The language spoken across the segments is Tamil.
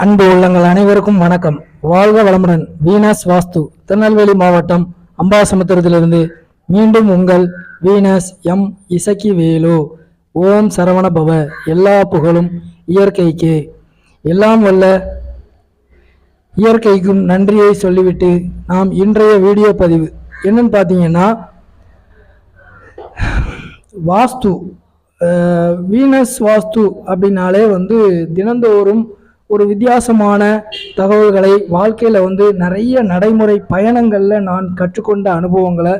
அன்பு உள்ளங்கள் அனைவருக்கும் வணக்கம். வாழ்க வளமுடன். வீனஸ் வாஸ்து திருநெல்வேலி மாவட்டம் அம்பாசமுத்திரத்திலிருந்து மீண்டும் உங்கள் வீனஸ் எம் இசக்கி வேலு ஓம் சரவண பவ எல்லா புகழும் இயற்கைக்கு. எல்லாம் வல்ல இயற்கைக்கும் நன்றியை சொல்லிவிட்டு நாம் இன்றைய வீடியோ பதிவு என்னன்னு பார்த்தீங்கன்னா வாஸ்து வீனஸ் வாஸ்து அப்படின்னாலே வந்து தினந்தோறும் ஒரு வித்தியாசமான தகவல்களை வாழ்க்கையில் வந்து நிறைய நடைமுறை பயணங்களில் நான் கற்றுக்கொண்ட அனுபவங்களை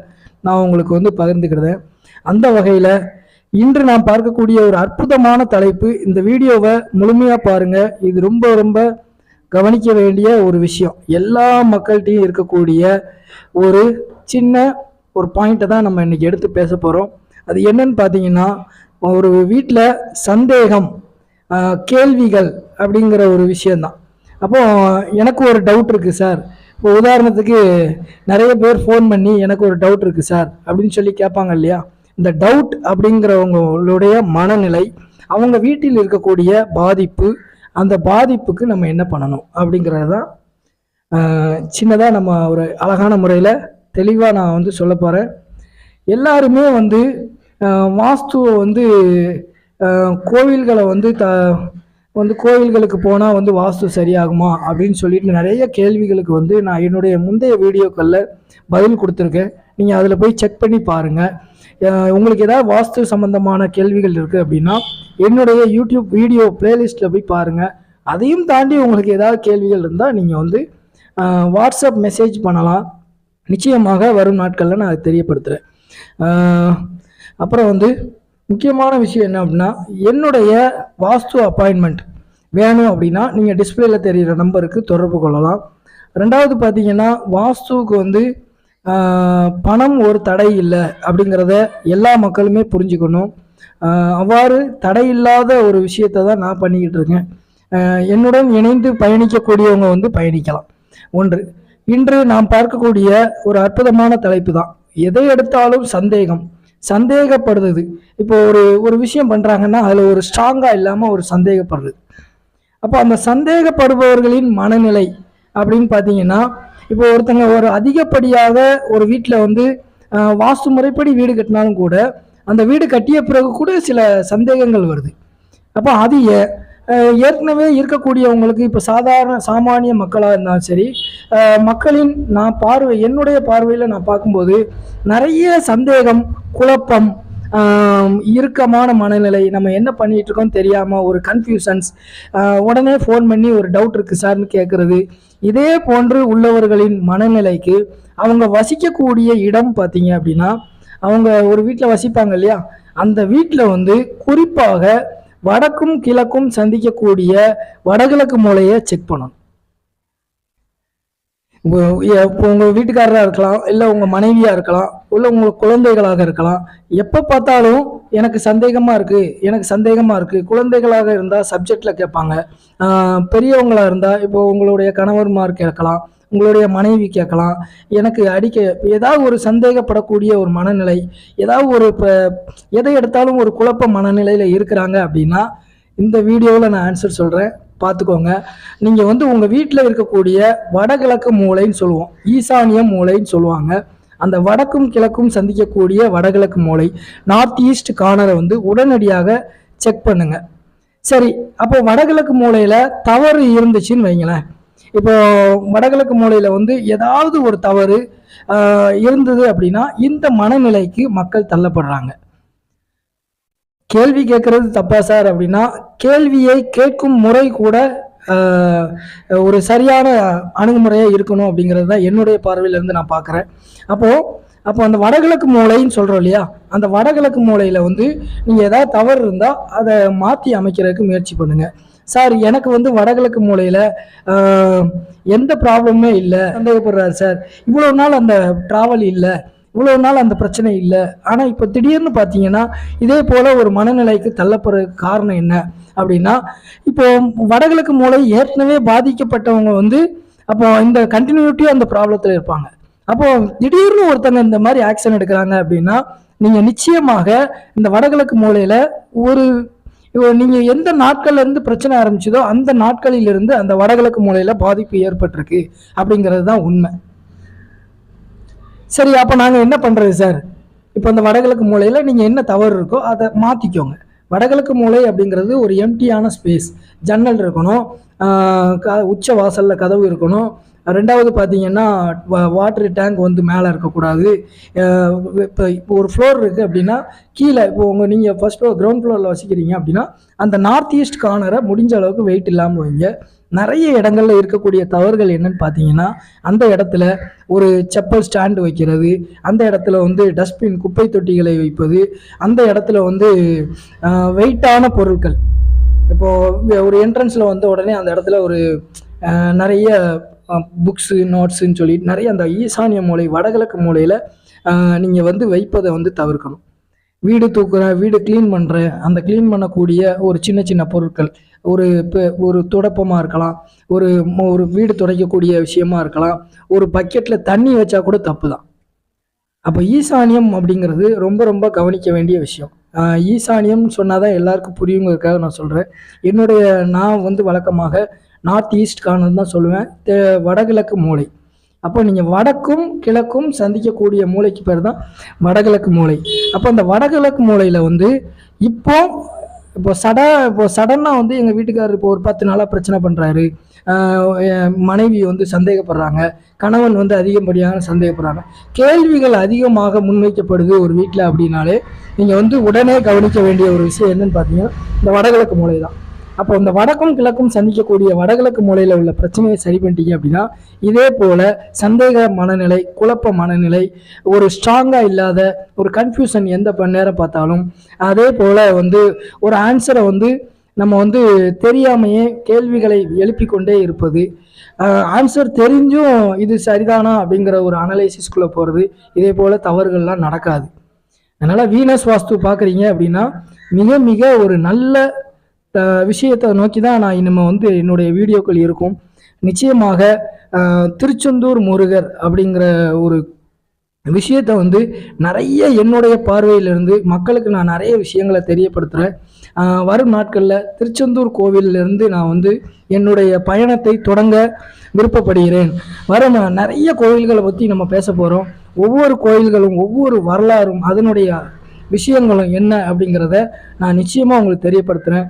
நான் உங்களுக்கு வந்து பகிர்ந்துக்கிறேன். அந்த வகையில் இன்று நாம் பார்க்கக்கூடிய ஒரு அற்புதமான தலைப்பு இந்த வீடியோவை முழுமையாக பாருங்கள் இது ரொம்ப ரொம்ப கவனிக்க வேண்டிய ஒரு விஷயம். எல்லா மக்கள்கிட்டையும் இருக்கக்கூடிய ஒரு சின்ன ஒரு பாயிண்ட்டை தான் நம்ம இன்றைக்கி எடுத்து பேச போகிறோம் அது என்னன்னு பார்த்தீங்கன்னா ஒரு வீட்டில் சந்தேகம் கேள்விகள் அப்படிங்கிற ஒரு விஷயந்தான் அப்போ எனக்கு ஒரு டவுட் இருக்குது சார் இப்போ உதாரணத்துக்கு நிறைய பேர் ஃபோன் பண்ணி எனக்கு ஒரு டவுட் இருக்குது சார் அப்படின்னு சொல்லி கேட்பாங்க இல்லையா? இந்த டவுட் அப்படிங்கிறவங்களுடைய மனநிலை அவங்க வீட்டில் இருக்கக்கூடிய பாதிப்பு அந்த பாதிப்புக்கு நம்ம என்ன பண்ணணும் அப்படிங்கிறது தான் சின்னதாக நம்ம ஒரு அழகான முறையில் தெளிவாக நான் வந்து சொல்ல போகிறேன் எல்லாருமே வந்து வாஸ்துவை வந்து கோவில்களை வந்து த வந்து கோயில்களுக்கு போனால் வந்து வாஸ்து சரியாகுமா அப்படின்னு சொல்லிட்டு நிறைய கேள்விகளுக்கு வந்து நான் என்னுடைய முந்தைய வீடியோக்களில் பதில் கொடுத்துருக்கேன். நீங்கள் அதில் போய் செக் பண்ணி பாருங்கள் உங்களுக்கு ஏதாவது வாஸ்து சம்பந்தமான கேள்விகள் இருக்குது அப்படின்னா என்னுடைய யூடியூப் வீடியோ பிளேலிஸ்ட்டில் போய் பாருங்கள் அதையும் தாண்டி உங்களுக்கு ஏதாவது கேள்விகள் இருந்தால் நீங்கள் வந்து வாட்ஸ்அப் மெசேஜ் பண்ணலாம். நிச்சயமாக வரும் நாட்களில் நான் அதை தெரியப்படுத்துகிறேன் அப்புறம் வந்து முக்கியமான விஷயம் என்ன அப்படின்னா என்னுடைய வாஸ்து அப்பாயின்மெண்ட் வேணும் அப்படின்னா நீங்கள் டிஸ்பிளேல தெரிகிற நம்பருக்கு தொடர்பு கொள்ளலாம். ரெண்டாவது பார்த்தீங்கன்னா வாஸ்துவுக்கு வந்து பணம் ஒரு தடை இல்லை அப்படிங்கிறத எல்லா மக்களுமே புரிஞ்சுக்கணும். அவ்வாறு தடை இல்லாத ஒரு விஷயத்தை தான் நான் பண்ணிக்கிட்டு இருக்கேன். என்னுடன் இணைந்து பயணிக்கக்கூடியவங்க வந்து பயணிக்கலாம். ஒன்று இன்று நாம் பார்க்கக்கூடிய ஒரு அற்புதமான தலைப்பு தான். எதை எடுத்தாலும் சந்தேகம். சந்தேகப்படுறது இப்போ ஒரு ஒரு விஷயம் பண்ணுறாங்கன்னா அதில் ஒரு ஸ்ட்ராங்காக இல்லாமல் ஒரு சந்தேகப்படுறது அப்போ அந்த சந்தேகப்படுபவர்களின் மனநிலை அப்படின்னு பார்த்தீங்கன்னா இப்போ ஒருத்தங்க ஒரு அதிகப்படியாக ஒரு வீட்டில் வந்து வாஸ்து முறைப்படி வீடு கட்டினாலும் கூட அந்த வீடு கட்டிய பிறகு கூட சில சந்தேகங்கள் வருது. அப்போ அது ஏற்கனவே இருக்கக்கூடியவங்களுக்கு இப்போ சாதாரண சாமானிய மக்களாக இருந்தாலும் சரி மக்களின் நான் பார்வை என்னுடைய பார்வையில் நான் பார்க்கும்போது நிறைய சந்தேகம் குழப்பம் இறுக்கமான மனநிலை நம்ம என்ன பண்ணிட்டு இருக்கோம் தெரியாமல் ஒரு கன்ஃபியூஷன்ஸ் உடனே ஃபோன் பண்ணி ஒரு டவுட் இருக்கு சார்னு கேட்குறது இதே போன்று உள்ளவர்களின் மனநிலைக்கு அவங்க வசிக்கக்கூடிய இடம் பார்த்தீங்க அப்படின்னா அவங்க ஒரு வீட்டில் வசிப்பாங்க இல்லையா? அந்த வீட்டில் வந்து குறிப்பாக வடக்கும் கிழக்கும் சந்திக்கக்கூடிய வடகிழக்கு மூலையை செக் பண்ணணும். உங்கள் வீட்டுக்காரராக இருக்கலாம் இல்லை உங்கள் மனைவியாக இருக்கலாம் இல்லை உங்கள் குழந்தைகளாக இருக்கலாம். எப்போ பார்த்தாலும் எனக்கு சந்தேகமாக இருக்குது எனக்கு சந்தேகமாக இருக்குது குழந்தைகளாக இருந்தால் சப்ஜெக்டில் கேட்பாங்க. பெரியவங்களாக இருந்தால் இப்போ உங்களுடைய கணவர்மார் கேட்கலாம் உங்களுடைய மனைவி கேட்கலாம். எனக்கு அடிக்க ஏதாவது ஒரு சந்தேகப்படக்கூடிய ஒரு மனநிலை ஏதாவது ஒரு இப்போ எதை எடுத்தாலும் ஒரு குழப்ப மனநிலையில் இருக்கிறாங்க அப்படின்னா இந்த வீடியோவில் நான் ஆன்சர் சொல்கிறேன் பார்த்துக்கோங்க. நீங்கள் வந்து உங்கள் வீட்டில் இருக்கக்கூடிய வடகிழக்கு மூலைன்னு சொல்லுவோம். ஈசானிய மூலைன்னு சொல்லுவாங்க. அந்த வடக்கும் கிழக்கும் சந்திக்கக்கூடிய வடகிழக்கு மூலை நார்த் ஈஸ்ட் கார்னரை வந்து உடனடியாக செக் பண்ணுங்க. சரி அப்போ வடகிழக்கு மூலையில் தவறு இருந்துச்சுன்னு வைங்களேன். இப்போ வடகிழக்கு மூலையில் வந்து ஏதாவது ஒரு தவறு இருந்தது அப்படின்னா இந்த மனநிலைக்கு மக்கள் தள்ளப்படுறாங்க. கேள்வி கேட்கறது தப்பா சார் அப்படின்னா கேள்வியை கேட்கும் முறை கூட ஒரு சரியான அணுகுமுறையாக இருக்கணும் அப்படிங்கிறது தான் என்னுடைய பார்வையிலேருந்து நான் பார்க்குறேன். அப்போது அப்போ அந்த வடகிழக்கு மூலைன்னு சொல்கிறோம் இல்லையா? அந்த வடகிழக்கு மூலையில் வந்து நீங்கள் ஏதாவது தவறு இருந்தால் அதை மாற்றி அமைக்கிறதுக்கு முயற்சி பண்ணுங்கள் சார் எனக்கு வந்து வடகிழக்கு மூலையில் எந்த ப்ராப்ளமுமே இல்லை. சந்தேகப்படுறாரு சார். இவ்வளோ நாள் அந்த ட்ராவல் இல்லை. இவ்வளோ நாள் அந்த பிரச்சனை இல்லை. ஆனால் இப்போ திடீர்னு பார்த்தீங்கன்னா இதே போல் ஒரு மனநிலைக்கு தள்ளப்படுற காரணம் என்ன அப்படின்னா இப்போ வடகிழக்கு மூளை ஏற்கனவே பாதிக்கப்பட்டவங்க வந்து அப்போ இந்த கண்டினியூட்டியாக அந்த ப்ராப்ளத்தில் இருப்பாங்க. அப்போ திடீர்னு ஒருத்தங்க இந்த மாதிரி ஆக்ஷன் எடுக்கிறாங்க அப்படின்னா நீங்கள் நிச்சயமாக இந்த வடகிழக்கு மூலையில் ஒரு இப்போ நீங்கள் எந்த நாட்கள்லேருந்து பிரச்சனை ஆரம்பிச்சதோ அந்த நாட்களிலிருந்து அந்த வடகிழக்கு மூலையில் பாதிப்பு ஏற்பட்டிருக்கு அப்படிங்கிறது தான் உண்மை. சரி அப்போ நாங்கள் என்ன பண்ணுறது சார்? இப்போ அந்த வடகிழக்கு மூலையில் நீங்கள் என்ன தவறு இருக்கோ அதை மாற்றிக்கோங்க வடகிழக்கு மூலை அப்படிங்கிறது ஒரு எம்டியான ஸ்பேஸ் ஜன்னல் இருக்கணும் க உச்ச வாசலில் கதவு இருக்கணும். ரெண்டாவது பார்த்தீங்கன்னா வாட்டர் டேங்க் வந்து மேலே இருக்கக்கூடாது. இப்போ இப்போ ஒரு ஃப்ளோர் இருக்குது அப்படின்னா கீழே இப்போ உங்கள் நீங்கள் ஃபஸ்ட் ஃப்ளோர் கிரவுண்ட் ஃப்ளோரில் வசிக்கிறீங்க அப்படின்னா அந்த நார்த் ஈஸ்ட் கார்னரை முடிஞ்ச அளவுக்கு வெயிட் இல்லாமல் வைங்க. நிறைய இடங்கள்ல இருக்கக்கூடிய தவறுகள் என்னன்னு பார்த்தீங்கன்னா அந்த இடத்துல ஒரு செப்பல் ஸ்டாண்டு வைக்கிறது அந்த இடத்துல வந்து டஸ்ட்பின் குப்பை தொட்டிகளை வைப்பது அந்த இடத்துல வந்து வெயிட்டான பொருட்கள். இப்போது ஒரு என்ட்ரன்ஸில் வந்த உடனே அந்த இடத்துல ஒரு நிறைய புக்ஸு நோட்ஸுன்னு சொல்லி நிறைய அந்த ஈசானிய மூலை வடகிழக்கு மூலையில் நீங்கள் வந்து வைப்பதை வந்து தவிர்க்கணும். வீடு தூக்குற வீடு க்ளீன் பண்ணுற அந்த க்ளீன் பண்ணக்கூடிய ஒரு சின்ன சின்ன பொருட்கள். ஒரு இப்போ ஒரு துடைப்பமாக இருக்கலாம். ஒரு ஒரு வீடு துடைக்கக்கூடிய விஷயமா இருக்கலாம். ஒரு பக்கெட்டில் தண்ணி வச்சா கூட தப்பு தான் அப்போ ஈசானியம் அப்படிங்கிறது ரொம்ப ரொம்ப கவனிக்க வேண்டிய விஷயம். ஈசானியம்னு சொன்னால் தான் எல்லாருக்கும் புரியுங்கிறதுக்காக நான் சொல்கிறேன் என்னுடைய நான் வந்து வழக்கமாக நார்த் ஈஸ்ட் கார்னர் தான் சொல்லுவேன். வடகிழக்கு மூலை. அப்போ நீங்கள் வடக்கும் கிழக்கும் சந்திக்கக்கூடிய மூலைக்கு பேர் தான் வடகிழக்கு மூலை. அப்போ அந்த வடகிழக்கு மூலையில் வந்து இப்போ இப்போ சட இப்போ சடனாக வந்து எங்கள் வீட்டுக்காரர் இப்போ ஒரு பத்து நாளாக பிரச்சனை பண்ணுறாரு மனைவி வந்து சந்தேகப்படுறாங்க. கணவன் வந்து அதிகப்படியாக சந்தேகப்படுறாங்க. கேள்விகள் அதிகமாக முன்வைக்கப்படுது ஒரு வீட்டில் அப்படின்னாலே நீங்கள் வந்து உடனே கவனிக்க வேண்டிய ஒரு விஷயம் என்னன்னு பார்த்தீங்கன்னா இந்த வடகிழக்கு மூலை தான் அப்போ இந்த வடக்கும் கிழக்கும் சந்திக்கக்கூடிய வடகிழக்கு மூலையில் உள்ள பிரச்சனையை சரி பண்ணிட்டீங்க அப்படின்னா இதே போல் சந்தேக மனநிலை குழப்ப மனநிலை ஒரு ஸ்ட்ராங்காக இல்லாத ஒரு கன்ஃபியூஷன் எந்த நேரம் பார்த்தாலும் அதே போல் வந்து ஒரு ஆன்சரை வந்து நம்ம வந்து தெரியாமையே கேள்விகளை எழுப்பிக் கொண்டே இருப்பது ஆன்சர் தெரிஞ்சும் இது சரிதானா அப்படிங்கிற ஒரு அனலைசிஸ்குள்ளே போகிறது இதே போல் தவறுகள்லாம் நடக்காது. அதனால் வீனஸ் வாஸ்து பார்க்குறீங்க அப்படின்னா மிக மிக ஒரு நல்ல விஷயத்தை நோக்கி தான் நான் இனிமே வந்து என்னுடைய வீடியோக்கள் இருக்கும். நிச்சயமாக திருச்செந்தூர் முருகர் அப்படிங்கிற ஒரு விஷயத்தை வந்து நிறைய என்னுடைய பார்வையிலிருந்து மக்களுக்கு நான் நிறைய விஷயங்களை தெரியப்படுத்துகிறேன் வரும் நாட்களில் திருச்செந்தூர் கோவிலிருந்து நான் வந்து என்னுடைய பயணத்தை தொடங்க விருப்பப்படுகிறேன். வரும் நிறைய கோவில்களை பற்றி நம்ம பேச போகிறோம் ஒவ்வொரு கோயில்களும் ஒவ்வொரு வரலாறும் அதனுடைய விஷயங்களும் என்ன அப்படிங்கிறத நான் நிச்சயமாக உங்களுக்கு தெரியப்படுத்துகிறேன்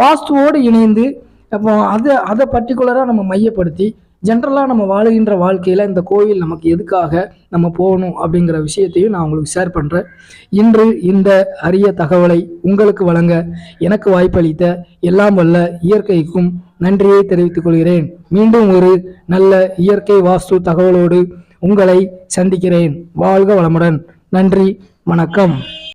வாஸ்துவோடு இணைந்து அப்போ அதை அதை பர்டிகுலராக நம்ம மையப்படுத்தி ஜென்ரலாக நம்ம வாழுகின்ற வாழ்க்கையில் இந்த கோவில் நமக்கு எதுக்காக நம்ம போகணும் அப்படிங்கிற விஷயத்தையும் நான் உங்களுக்கு ஷேர் பண்ணுறேன் இன்று இந்த அரிய தகவலை உங்களுக்கு வழங்க எனக்கு வாய்ப்பளித்த எல்லாம் வல்ல இயற்கைக்கும் நன்றியை தெரிவித்துக் கொள்கிறேன். மீண்டும் ஒரு நல்ல இயற்கை வாஸ்து தகவலோடு உங்களை சந்திக்கிறேன். வாழ்க வளமுடன். நன்றி வணக்கம்.